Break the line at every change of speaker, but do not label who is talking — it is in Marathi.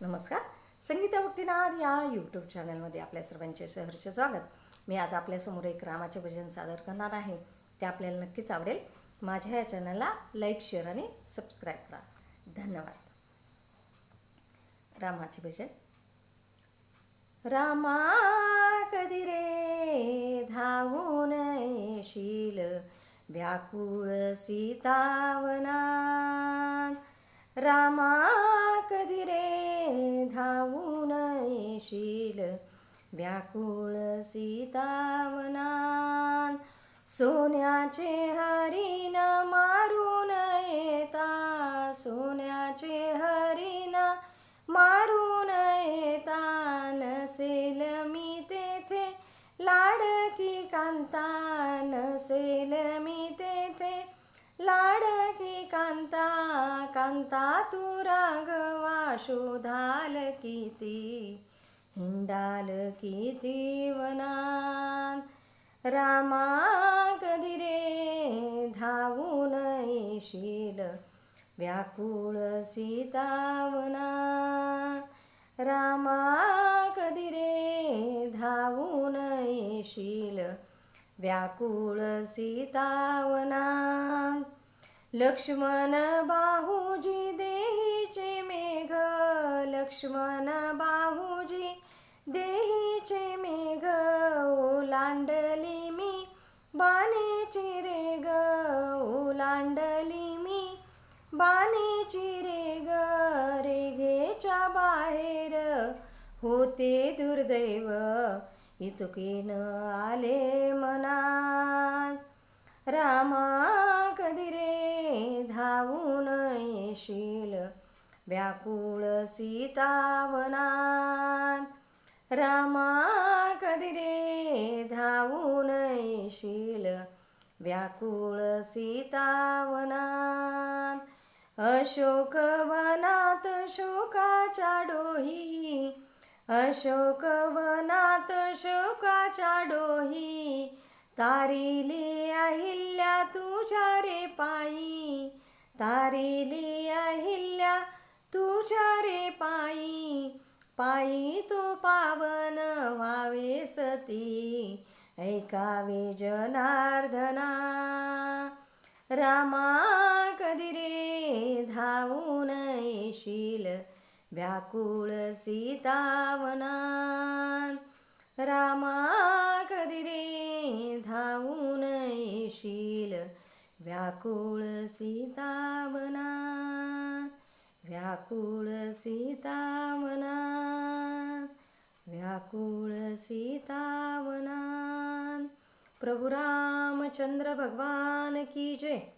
नमस्कार. संगीता भक्तीनाथ या यूट्यूब चॅनलमध्ये आपल्या सर्वांचे सहर्ष स्वागत. मी आज आपल्यासमोर एक रामाचे भजन सादर करणार आहे. ते आपल्याला नक्कीच आवडेल. माझ्या या चॅनलला लाईक शेअर आणि सबस्क्राईब करा. धन्यवाद. रामाचे भजन. रामा कधी रे धावून येशील? व्याकुळ सीतावना रामा कधी रे जाऊन येशील व्याकुळ सीतावनात सोन्याचे हरिण मारून येता सोन्याचे हरिण मारून येता नसेल मी तेथे लाडकी कांता नसेल मी तेथे लाडकी कांता कांता तू राघवा शोधाल किती हिंडाल किती वनात रामा कधी रे धावून येशील व्याकुळ सीतावना रामा कधी रे धावून येशील व्याकुळ सीतावना लक्ष्मण बाहुजी देहीचे मेघ लक्ष्मण बाहुजी देहीचे मेघ ओलांडली मी बाणेची रे ग ओलांडली मी बाणेची रे ग रेघेच्या बाहेर होते दुर्दैव इतुकीन आले मनात. रामा कधी रे धावून येशील? व्याकुळ सीतावनात. रामा कधी रे धावून येशील. व्याकुळ सीतावनात. अशोकवनात शोकाच्या डोही. अशोकवनात शोकाच्या डोही. तारिली अहिल्या तुझ्या रे पायी. तारिली अहिल्या तुझ्या रे पायी पायी तू पावन व्हावे सती ऐकावे जनार्दना रामा कधी रे धावून येशील? व्याकुळ सीतावना रामा कधी रे धावून येशील? व्याकुळ सीतावना. व्याकुळ सीतावनात व्याकुळ सीतावनात प्रभु रामचंद्र भगवान की जय.